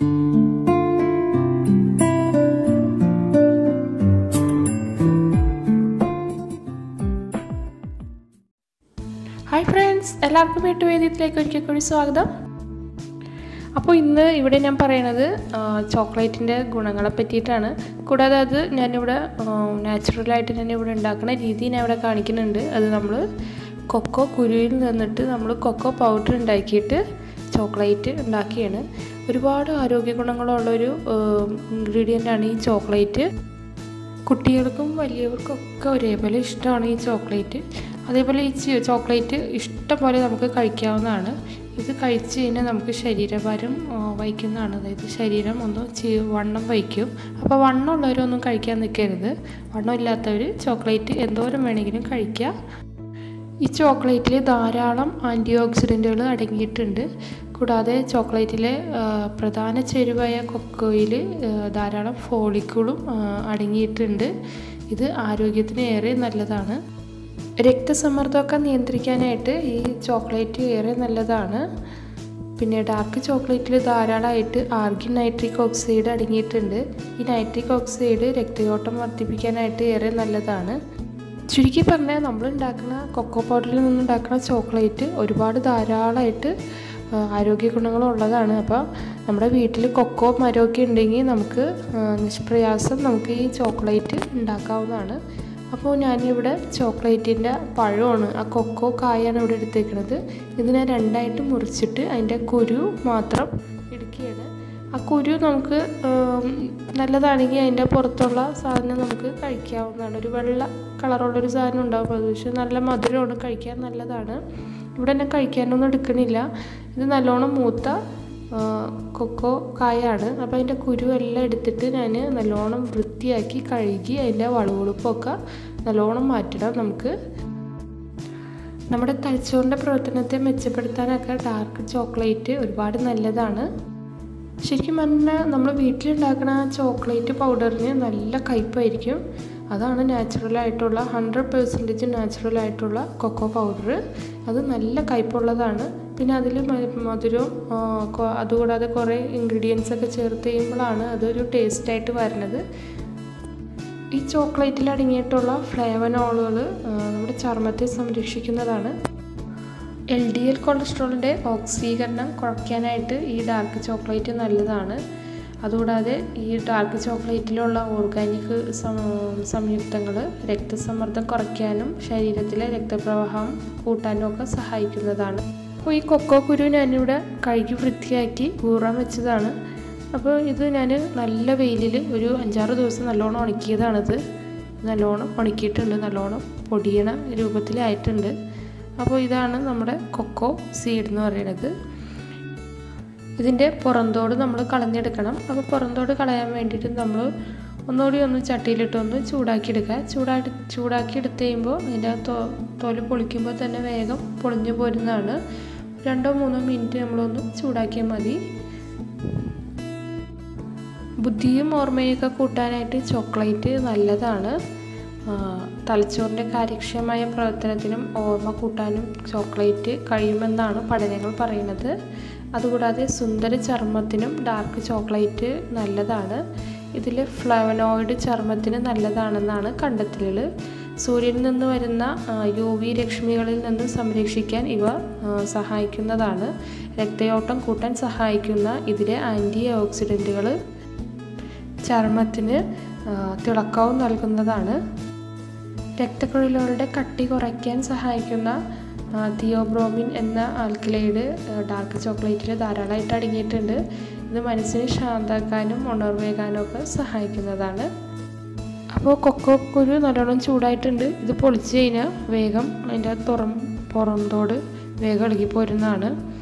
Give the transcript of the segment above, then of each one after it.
Hi friends എല്ലാവർക്കും വീട്ടുവേദ്യത്തിലേക്ക് ഒരിക്കൽ കൂടി സ്വാഗതം. അപ്പോൾ ഇന്ന് ഇവിടെ ഞാൻ പറയണത് ചോക്ലേറ്റിന്റെ ഗുണങ്ങളെ പറ്റിയിട്ടാണ്. കൂടാതെ അത് ഞാനിവിടെ നാച്ചുറലായിട്ട് ഞാൻ ഇവിടെ ഉണ്ടാക്കുന്ന രീതി ഞാൻ ഇവിടെ കാണിക്കുന്നുണ്ട്. അത് നമ്മൾ കൊക്കോ കുരുവിൽ നിന്നിട്ട് നമ്മൾ കൊക്കോ പൗഡർ ഉണ്ടാക്കിയിട്ട് ചോക്ലേറ്റ് ഉണ്ടാക്കിയാണ്. ഒരുപാട് ആരോഗ്യ ഗുണങ്ങളുള്ളൊരു ഇൻഗ്രീഡിയന്റാണ് ഈ ചോക്ലേറ്റ്. കുട്ടികൾക്കും വലിയവർക്കും ഒക്കെ ഒരേപോലെ ഇഷ്ടമാണ് ഈ ചോക്ലേറ്റ്. അതേപോലെ ഈ ചോക്ലേറ്റ് ഇഷ്ടം പോലെ നമുക്ക് കഴിക്കാവുന്നതാണ്. ഇത് കഴിച്ച് കഴിഞ്ഞാൽ നമുക്ക് ശരീരഭാരം വഹിക്കുന്നതാണ്. അതായത് ശരീരം ഒന്ന് വണ്ണം വഹിക്കും. അപ്പോൾ വണ്ണമുള്ളവരൊന്നും കഴിക്കാൻ നിൽക്കരുത്. വണ്ണം ഇല്ലാത്തവർ ചോക്ലേറ്റ് എന്തോരം വേണമെങ്കിലും കഴിക്കുക. ഈ ചോക്ലേറ്റിൽ ധാരാളം ആന്റി ഓക്സിഡന്റുകൾ അടങ്ങിയിട്ടുണ്ട്. കൂടാതെ ചോക്ലേറ്റിലെ പ്രധാന ചേരുവയായ കൊക്കോയിൽ ധാരാളം ഫോളിക്കുകളും അടങ്ങിയിട്ടുണ്ട്. ഇത് ആരോഗ്യത്തിന് ഏറെ നല്ലതാണ്. രക്തസമ്മർദ്ദമൊക്കെ നിയന്ത്രിക്കാനായിട്ട് ഈ ചോക്ലേറ്റ് ഏറെ നല്ലതാണ്. പിന്നെ ഡാർക്ക് ചോക്ലേറ്റിൽ ധാരാളമായിട്ട് ആർഗിൻ നൈട്രിക് ഓക്സൈഡ് അടങ്ങിയിട്ടുണ്ട്. ഈ നൈട്രിക് ഓക്സൈഡ് രക്തയോട്ടം വർദ്ധിപ്പിക്കാനായിട്ട് ഏറെ നല്ലതാണ്. ചുരുക്കി പറഞ്ഞാൽ നമ്മൾ ഉണ്ടാക്കുന്ന കൊക്കോ പൗഡറിൽ നിന്നുണ്ടാക്കുന്ന ചോക്ലേറ്റ് ഒരുപാട് ധാരാളമായിട്ട് ആരോഗ്യ ഗുണങ്ങളുള്ളതാണ് അപ്പോൾ നമ്മുടെ വീട്ടിൽ കൊക്കോ മരമൊക്കെ ഉണ്ടെങ്കിൽ നമുക്ക് നിഷ്പ്രയാസം നമുക്ക് ഈ ചോക്ലേറ്റ് ഉണ്ടാക്കാവുന്നതാണ്. അപ്പോൾ ഞാനിവിടെ ചോക്ലേറ്റിന്റെ പഴമാണ് ആ കൊക്കോ കായാണ് ഇവിടെ എടുത്തേക്കുന്നത് ഇതിനെ രണ്ടായിട്ട് മുറിച്ചിട്ട് അതിന്റെ കുരു മാത്രം എടുക്കുകയാണ് ആ കുരു നമുക്ക് നല്ലതാണെങ്കിൽ അതിന്റെ പുറത്തുള്ള സാധനം നമുക്ക് കഴിക്കാവുന്നതാണ്. ഒരു വെള്ള കളറുള്ളൊരു സാധനം ഉണ്ടാവും. അത് പക്ഷേ നല്ല മധുരമാണ് കഴിക്കാൻ നല്ലതാണ്. ഇവിടെ തന്നെ കഴിക്കാനൊന്നും എടുക്കണില്ല. ഇത് നല്ലോണം മൂത്ത കൊക്കോ കായാണ്. അപ്പോൾ അതിന്റെ കുരു എല്ലാം എടുത്തിട്ട് ഞാൻ നല്ലോണം വൃത്തിയാക്കി കഴുകി അതിന്റെ വളവെളുപ്പൊക്കെ നല്ലോണം മാറ്റണം നമുക്ക്. നമ്മുടെ തലച്ചോറിന്റെ പ്രവർത്തനത്തെ മെച്ചപ്പെടുത്താനൊക്കെ ഡാർക്ക് ചോക്ലേറ്റ് ഒരുപാട് നല്ലതാണ്. ശരിക്കും പറഞ്ഞാൽ നമ്മൾ വീട്ടിലുണ്ടാക്കുന്ന ചോക്ലേറ്റ് പൗഡറിന് നല്ല കയ്പായിരിക്കും. അതാണ് നാച്ചുറലായിട്ടുള്ള ഹൺഡ്രഡ് പെർസെന്റേജ് നാച്ചുറലായിട്ടുള്ള കൊക്കോ പൗഡർ അത് നല്ല കയ്പുള്ളതാണ്. പിന്നെ അതിൽ മധുരവും അതുകൂടാതെ കുറേ ഇൻഗ്രീഡിയൻസ് ഒക്കെ ചേർത്ത് കഴിയുമ്പോഴാണ് അതൊരു ടേസ്റ്റായിട്ട് വരുന്നത്. ഈ ചോക്ലേറ്റിൽ അടങ്ങിയിട്ടുള്ള ഫ്ലേവനോളുകൾ നമ്മുടെ ചർമ്മത്തെ സംരക്ഷിക്കുന്നതാണ്. എൽ ഡി എൽ കൊളസ്ട്രോളിന്റെ ഓക്സീകരണം കുറയ്ക്കാനായിട്ട് ഈ ഡാർക്ക് ചോക്ലേറ്റ് നല്ലതാണ്. അതുകൂടാതെ ഈ ഡാർക്ക് ചോക്ലേറ്റിലുള്ള ഓർഗാനിക് സംയുക്തങ്ങൾ രക്തസമ്മർദ്ദം കുറയ്ക്കാനും ശരീരത്തിലെ രക്തപ്രവാഹം കൂട്ടാനും ഒക്കെ സഹായിക്കുന്നതാണ്. അപ്പോൾ ഈ കൊക്കോ കുരു ഞാനിവിടെ കഴുകി വൃത്തിയാക്കി കൂറാൻ വെച്ചതാണ്. അപ്പോൾ ഇത് ഞാൻ നല്ല വെയിലിൽ ഒരു അഞ്ചാറ് ദിവസം നല്ലോണം ഉണക്കിയതാണിത്. നല്ലോണം ഉണക്കിയിട്ടുണ്ട് നല്ലോണം പൊടിയണ രൂപത്തിലായിട്ടുണ്ട്. അപ്പോൾ ഇതാണ് നമ്മുടെ കൊക്കോ സീഡ് എന്ന് പറയുന്നത്. ഇതിന്റെ പുറന്തോട് നമ്മൾ കളഞ്ഞെടുക്കണം. അപ്പോൾ പുറന്തോട് കളയാൻ വേണ്ടിയിട്ട് നമ്മൾ ഒന്നുകൂടി ഒന്ന് ചട്ടിയിലിട്ടൊന്ന് ചൂടാക്കി എടുക്കുക ചൂടാക്കി ചൂടാക്കി എടുത്ത് കഴിയുമ്പോൾ അതിന്റെ തോ തോൽ പൊളിക്കുമ്പോൾ തന്നെ വേഗം പൊളിഞ്ഞു പോരുന്നതാണ്. രണ്ടോ മൂന്നോ മിനിറ്റ് നമ്മളൊന്ന് ചൂടാക്കിയാൽ മതി. ബുദ്ധിയും ഓർമ്മയൊക്കെ കൂട്ടാനായിട്ട് ചോക്ലേറ്റ് നല്ലതാണ്. തലച്ചോറിന്റെ കാര്യക്ഷമമായ പ്രവർത്തനത്തിനും ഓർമ്മ കൂട്ടാനും ചോക്ലേറ്റ് കഴിയുമെന്നാണ് പഠനങ്ങൾ പറയുന്നത്. അതുകൂടാതെ സുന്ദര ചർമ്മത്തിനും ഡാർക്ക് ചോക്ലേറ്റ് നല്ലതാണ്. ഇതിൽ ഫ്ലവനോയിഡ് ചർമ്മത്തിന് നല്ലതാണെന്നാണ് കണ്ടെത്തലുകൾ സൂര്യനിൽ നിന്ന് വരുന്ന യു വി രശ്മികളിൽ നിന്ന് സംരക്ഷിക്കാൻ ഇവ സഹായിക്കുന്നതാണ്. രക്തയോട്ടം കൂട്ടാൻ സഹായിക്കുന്ന ഇതിലെ ആന്റി ഓക്സിഡന്റുകൾ ചർമ്മത്തിന് തിളക്കവും നൽകുന്നതാണ്. രക്തക്കുഴലുകളുടെ കട്ടി കുറയ്ക്കാൻ സഹായിക്കുന്ന തിയോബ്രോമിൻ എന്ന ആൽക്കലൈഡ് ഡാർക്ക് ചോക്ലേറ്റിൽ ധാരാളമായിട്ട് അടങ്ങിയിട്ടുണ്ട്. ഇത് മനസ്സിനെ ശാന്താക്കാനും ഉണർവേകാനും ഒക്കെ സഹായിക്കുന്നതാണ്. അപ്പോൾ കൊക്കോ കുരു നല്ലോണം ചൂടായിട്ടുണ്ട്. ഇത് പൊളിച്ച് കഴിഞ്ഞാൽ വേഗം അതിന്റെ തുറം പുറന്തോട് വേഗം ഇളകി പോരുന്നതാണ്.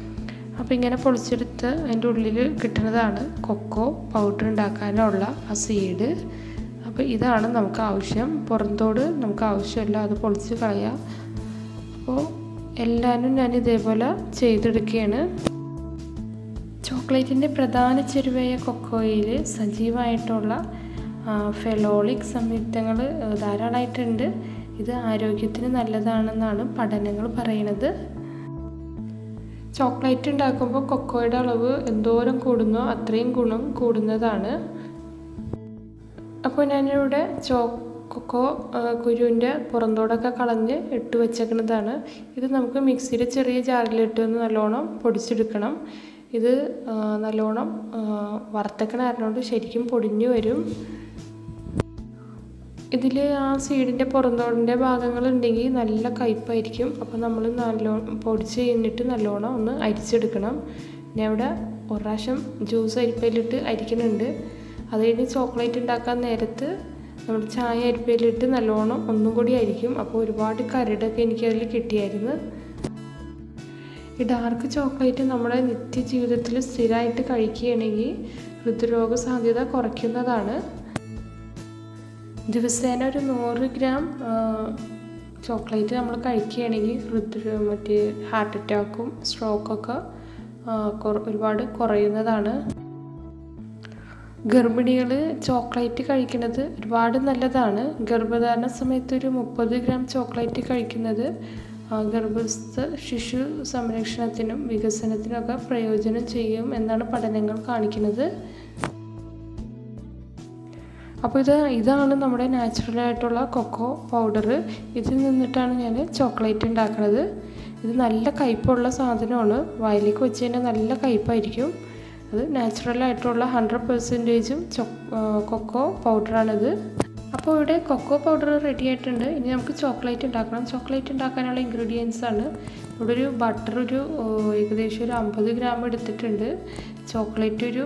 അപ്പോൾ ഇങ്ങനെ പൊളിച്ചെടുത്ത് അതിന്റെ ഉള്ളിൽ കിട്ടുന്നതാണ് കൊക്കോ പൗഡർ ഉണ്ടാക്കാനുള്ള ആ സീഡ് അപ്പോൾ ഇതാണ് നമുക്ക് ആവശ്യം. പുറന്തോട് നമുക്ക് ആവശ്യമില്ല. അത് പൊളിച്ച് കളയാം. അപ്പോൾ എല്ലാവരും ഞാൻ ഇതേപോലെ ചെയ്തെടുക്കുകയാണ്. ചോക്ലേറ്റിന്റെ പ്രധാന ചെരുവയ കൊക്കോയിൽ സജീവമായിട്ടുള്ള ഫെലോളിക് സംയുക്തങ്ങൾ ധാരാളമായിട്ടുണ്ട് ഇത് ആരോഗ്യത്തിന് നല്ലതാണെന്നാണ് പഠനങ്ങൾ പറയുന്നത്. ചോക്ലേറ്റ് ഉണ്ടാക്കുമ്പോൾ കൊക്കോയുടെ അളവ് എന്തോരം കൂടുന്നോ അത്രയും ഗുണം കൂടുന്നതാണ്. അപ്പോൾ ഞാനിവിടെ ചോ കൊക്കോ കുരുവിന്റെ പുറന്തോടൊക്കെ കളഞ്ഞ് ഇട്ട് വെച്ചേക്കുന്നതാണ്. ഇത് നമുക്ക് മിക്സിയിൽ ചെറിയ ജാറിലിട്ട് ഒന്ന് നല്ലോണം പൊടിച്ചെടുക്കണം. ഇത് നല്ലോണം വറുത്തക്കണ കാരണമുണ്ട് ശരിക്കും പൊടിഞ്ഞു വരും. ഇതിൽ ആ സീഡിന്റെ പുറന്തോടിന്റെ ഭാഗങ്ങളുണ്ടെങ്കിൽ നല്ല കയ്പ്പായിരിക്കും അപ്പോൾ നമ്മൾ നല്ലോണം പൊടിച്ച് കഴിഞ്ഞിട്ട് നല്ലോണം ഒന്ന് അരിച്ചെടുക്കണം. ഞാൻ ഇവിടെ ഒരു പ്രാവശ്യം ജ്യൂസ് അരിപ്പയിലിട്ട് അരിക്കുന്നുണ്ട്. അത് കഴിഞ്ഞ് ചോക്ലേറ്റ് ഉണ്ടാക്കാൻ നേരത്ത് നമ്മൾ ചായ അരിപ്പയിലിട്ട് നല്ലോണം ഒന്നും കൂടി അരിക്കും. അപ്പോൾ ഒരുപാട് കരടൊക്കെ എനിക്ക് അതിൽ കിട്ടിയായിരുന്നു. ഈ ഡാർക്ക് ചോക്ലേറ്റ് നമ്മുടെ നിത്യജീവിതത്തിൽ സ്ഥിരമായിട്ട് കഴിക്കുകയാണെങ്കിൽ ഹൃദ്രോഗ സാധ്യത കുറയ്ക്കുന്നതാണ്. ദിവസേന ഒരു നൂറ് ഗ്രാം ചോക്ലേറ്റ് നമ്മൾ കഴിക്കുകയാണെങ്കിൽ ഹൃദ്രോ മറ്റേ ഹാർട്ട് അറ്റാക്കും സ്ട്രോക്കൊക്കെ ഒരുപാട് കുറയുന്നതാണ്. ഗർഭിണികൾ ചോക്ലേറ്റ് കഴിക്കുന്നത് ഒരുപാട് നല്ലതാണ്. ഗർഭധാരണ സമയത്ത് ഒരു മുപ്പത് ഗ്രാം ചോക്ലേറ്റ് കഴിക്കുന്നത് ഗർഭസ്ഥ ശിശു സംരക്ഷണത്തിനും വികസനത്തിനൊക്കെ പ്രയോജനം ചെയ്യും എന്നാണ് പഠനങ്ങൾ കാണിക്കുന്നത്. അപ്പോൾ ഇത് ഇതാണ് നമ്മുടെ നാച്ചുറലായിട്ടുള്ള കൊക്കോ പൗഡർ ഇതിൽ നിന്നിട്ടാണ് ഞാൻ ചോക്ലേറ്റ് ഉണ്ടാക്കുന്നത് ഇത് നല്ല കയ്പുള്ള സാധനമാണ്. വായിലേക്ക് വെച്ച് കഴിഞ്ഞാൽ നല്ല കയ്പായിരിക്കും. അത് നാച്ചുറലായിട്ടുള്ള ഹൺഡ്രഡ് പെർസെന്റേജും കൊക്കോ പൗഡറാണിത് അപ്പോൾ ഇവിടെ കൊക്കോ പൗഡർ റെഡി ആയിട്ടുണ്ട്. ഇനി നമുക്ക് ചോക്ലേറ്റ് ഉണ്ടാക്കണം. ചോക്ലേറ്റ് ഉണ്ടാക്കാനുള്ള ഇൻഗ്രീഡിയൻസ് ആണ്. ഇവിടെ ഒരു ബട്ടർ ഒരു ഏകദേശം ഒരു അമ്പത് ഗ്രാം എടുത്തിട്ടുണ്ട്. ചോക്ലേറ്റ് ഒരു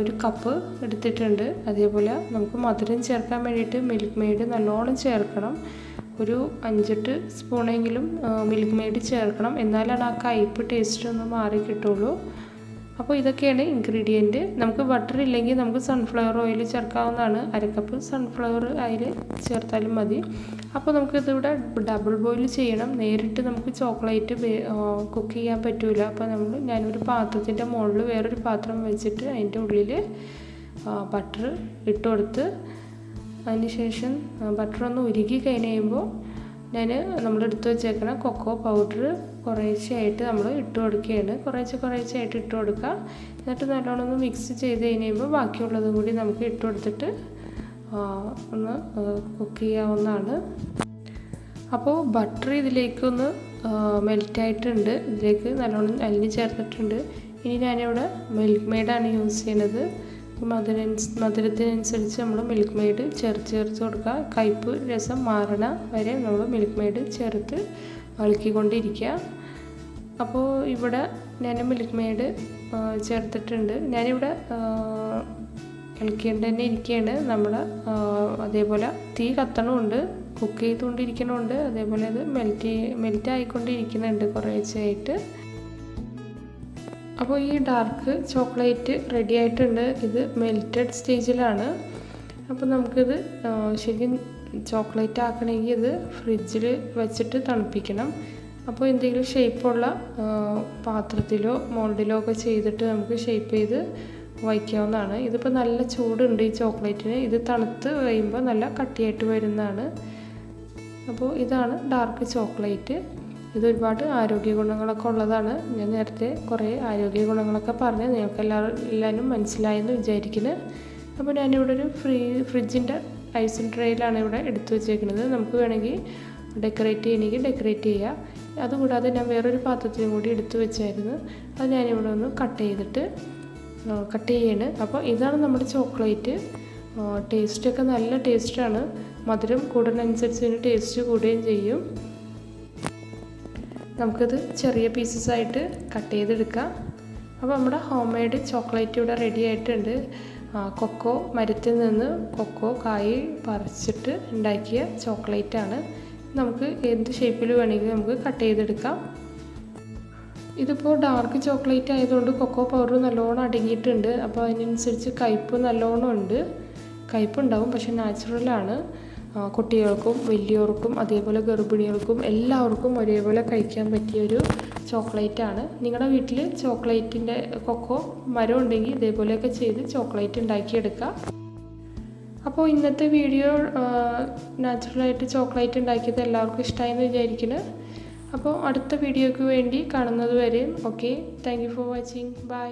ഒരു കപ്പ് എടുത്തിട്ടുണ്ട്. അതേപോലെ നമുക്ക് മധുരം ചേർക്കാൻ വേണ്ടിയിട്ട് മിൽക്ക് മെയ്ഡ് നല്ലോണം ചേർക്കണം. ഒരു അഞ്ചെട്ട് സ്പൂണെങ്കിലും മിൽക്ക് മെയ്ഡ് ചേർക്കണം. എന്നാലാണ് ആ കയ്പ്പ് ടേസ്റ്റ് ഒന്ന് മാറി കിട്ടുള്ളൂ. അപ്പോൾ ഇതൊക്കെയാണ് ഇൻഗ്രീഡിയന്റ് നമുക്ക് ബട്ടർ ഇല്ലെങ്കിൽ നമുക്ക് സൺഫ്ലവർ ഓയിൽ ചേർക്കാവുന്നതാണ്. അരക്കപ്പ് സൺഫ്ലവർ അതിൽ ചേർത്താലും മതി. അപ്പോൾ നമുക്കിതിവിടെ ഡബിൾ ബോയിൽ ചെയ്യണം. നേരിട്ട് നമുക്ക് ചോക്ലേറ്റ് കുക്ക് ചെയ്യാൻ പറ്റില്ല അപ്പോൾ നമ്മൾ ഞാനൊരു പാത്രത്തിന്റെ മുകളിൽ വേറൊരു പാത്രം വെച്ചിട്ട് അതിന്റെ ഉള്ളിൽ ബട്ടർ ഇട്ട് കൊടുത്ത് അതിന് ശേഷം ബട്ടർ ഒന്ന് ഉരുകി കഴിഞ്ഞ് കഴിയുമ്പോൾ ഞാൻ നമ്മൾ എടുത്ത് വെച്ചേക്കണ കൊക്കോ പൗഡർ കുറേശ്ശെയായിട്ട് നമ്മൾ ഇട്ട് കൊടുക്കുകയാണ്. കുറേശ്ശെ കുറേശ്ശെയായിട്ട് ഇട്ട് കൊടുക്കുക എന്നിട്ട് നല്ലോണം ഒന്ന് മിക്സ് ചെയ്ത് കഴിയുമ്പോൾ ബാക്കിയുള്ളതും കൂടി നമുക്ക് ഇട്ട് കൊടുത്തിട്ട് ഒന്ന് കുക്ക് ചെയ്യാവുന്നതാണ്. അപ്പോൾ ബട്ടർ ഇതിലേക്കൊന്ന് മെൽറ്റായിട്ടുണ്ട് ഇതിലേക്ക് നല്ലോണം അലിഞ്ഞ് ചേർത്തിട്ടുണ്ട്. ഇനി ഞാനിവിടെ മിൽക്ക് മെയ്ഡാണ് യൂസ് ചെയ്യുന്നത് മധുര മധുരത്തിനനുസരിച്ച് നമ്മൾ മിൽക്ക് മെയ്ഡ് ചേർത്ത് ചേർത്ത് കൊടുക്കുക. കയ്പ്പ് രസം മാറണ വരെ നമ്മൾ മിൽക്ക് മെയ്ഡ് ചേർത്ത് ഇളക്കിക്കൊണ്ടിരിക്കുക അപ്പോൾ ഇവിടെ ഞാൻ മിൽക്ക് മെയ്ഡ് ചേർത്തിട്ടുണ്ട്. ഞാനിവിടെ ഇളക്കിയിട്ട് തന്നെ ഇരിക്കുകയാണ് നമ്മൾ അതേപോലെ തീ കത്തണമുണ്ട് കുക്ക് ചെയ്തുകൊണ്ടിരിക്കണമുണ്ട് അതേപോലെ അത് മെൽറ്റ് മെൽറ്റ് ആയിക്കൊണ്ടിരിക്കുന്നുണ്ട് കുറേശ്ശെയായിട്ട് അപ്പോൾ ഈ ഡാർക്ക് ചോക്ലേറ്റ് റെഡി ആയിട്ടുണ്ട്. ഇത് മെൽറ്റഡ് സ്റ്റേജിലാണ് അപ്പോൾ നമുക്കിത് ശരിക്കും ചോക്ലേറ്റ് ആക്കണമെങ്കിൽ ഇത് ഫ്രിഡ്ജിൽ വെച്ചിട്ട് തണുപ്പിക്കണം. അപ്പോൾ എന്തെങ്കിലും ഷേപ്പുള്ള പാത്രത്തിലോ മോൾഡിലോ ഒക്കെ ചെയ്തിട്ട് നമുക്ക് ഷേപ്പ് ചെയ്ത് വയ്ക്കാവുന്നതാണ്. ഇതിപ്പോൾ നല്ല ചൂടുണ്ട് ഈ ചോക്ലേറ്റിന്. ഇത് തണുത്ത് കഴിയുമ്പോൾ നല്ല കട്ടിയായിട്ട് വരുന്നതാണ്. അപ്പോൾ ഇതാണ് ഡാർക്ക് ചോക്ലേറ്റ് ഇത് ഒരുപാട് ആരോഗ്യ ഗുണങ്ങളൊക്കെ ഉള്ളതാണ്. ഞാൻ നേരത്തെ കുറേ ആരോഗ്യ ഗുണങ്ങളൊക്കെ പറഞ്ഞ് നിങ്ങൾക്ക് എല്ലാവരും മനസ്സിലായെന്ന് വിചാരിക്കുന്നു. അപ്പോൾ ഞാനിവിടെ ഒരു ഫ്രീ ഫ്രിഡ്ജിന്റെ ഐസ് ട്രേയിലാണ് ഇവിടെ എടുത്തു വെച്ചേക്കുന്നത്. നമുക്ക് വേണമെങ്കിൽ ഡെക്കറേറ്റ് ചെയ്യണമെങ്കിൽ ഡെക്കറേറ്റ് ചെയ്യാം. അതുകൂടാതെ ഞാൻ വേറൊരു പാത്രത്തിനും കൂടി എടുത്തു വെച്ചായിരുന്നു. അത് ഞാനിവിടെ ഒന്ന് കട്ട് ചെയ്തിട്ട് കട്ട് ചെയ്യാണ്. അപ്പോൾ ഇതാണ് നമ്മുടെ ചോക്ലേറ്റ്. ടേസ്റ്റൊക്കെ നല്ല ടേസ്റ്റാണ്. മധുരം കൂടുന്നതനുസരിച്ച് ഇതിന് ടേസ്റ്റ് കൂടുകയും ചെയ്യും. നമുക്കത് ചെറിയ പീസസ് ആയിട്ട് കട്ട് ചെയ്തെടുക്കാം. അപ്പോൾ നമ്മുടെ ഹോം മെയ്ഡ് ചോക്ലേറ്റ് ഇവിടെ റെഡി ആയിട്ടുണ്ട്. കൊക്കോ മരത്തിൽ നിന്ന് കൊക്കോ കായ് പറിച്ചിട്ട് ഉണ്ടാക്കിയ ചോക്ലേറ്റാണ് നമുക്ക് എന്ത് ഷേപ്പിൽ വേണമെങ്കിലും നമുക്ക് കട്ട് ചെയ്തെടുക്കാം. ഇതിപ്പോൾ ഡാർക്ക് ചോക്ലേറ്റ് ആയതുകൊണ്ട് കൊക്കോ പൗഡർ നല്ലോണം അടങ്ങിയിട്ടുണ്ട്. അപ്പോൾ അതിനനുസരിച്ച് കയ്പ്പ് നല്ലോണം ഉണ്ട്. കയ്പ്പുണ്ടാവും പക്ഷെ നാച്ചുറലാണ് കുട്ടികൾക്കും വലിയവർക്കും അതേപോലെ ഗർഭിണികൾക്കും എല്ലാവർക്കും ഒരേപോലെ കഴിക്കാൻ പറ്റിയ പറ്റിയൊരു ചോക്ലേറ്റാണ് നിങ്ങളുടെ വീട്ടിൽ ചോക്ലേറ്റിന്റെ കൊക്കോ മരം ഉണ്ടെങ്കിൽ ഇതേപോലെയൊക്കെ ചെയ്ത് ചോക്ലേറ്റ് ഉണ്ടാക്കിയെടുക്കുക അപ്പോൾ ഇന്നത്തെ വീഡിയോ നാച്ചുറലായിട്ട് ചോക്ലേറ്റ് ഉണ്ടാക്കിയത് എല്ലാവർക്കും ഇഷ്ടമായെന്ന് വിചാരിക്കുന്നു. അപ്പോൾ അടുത്ത വീഡിയോയ്ക്ക് വേണ്ടി കാണുന്നത് വരെയും okay thank for watching bye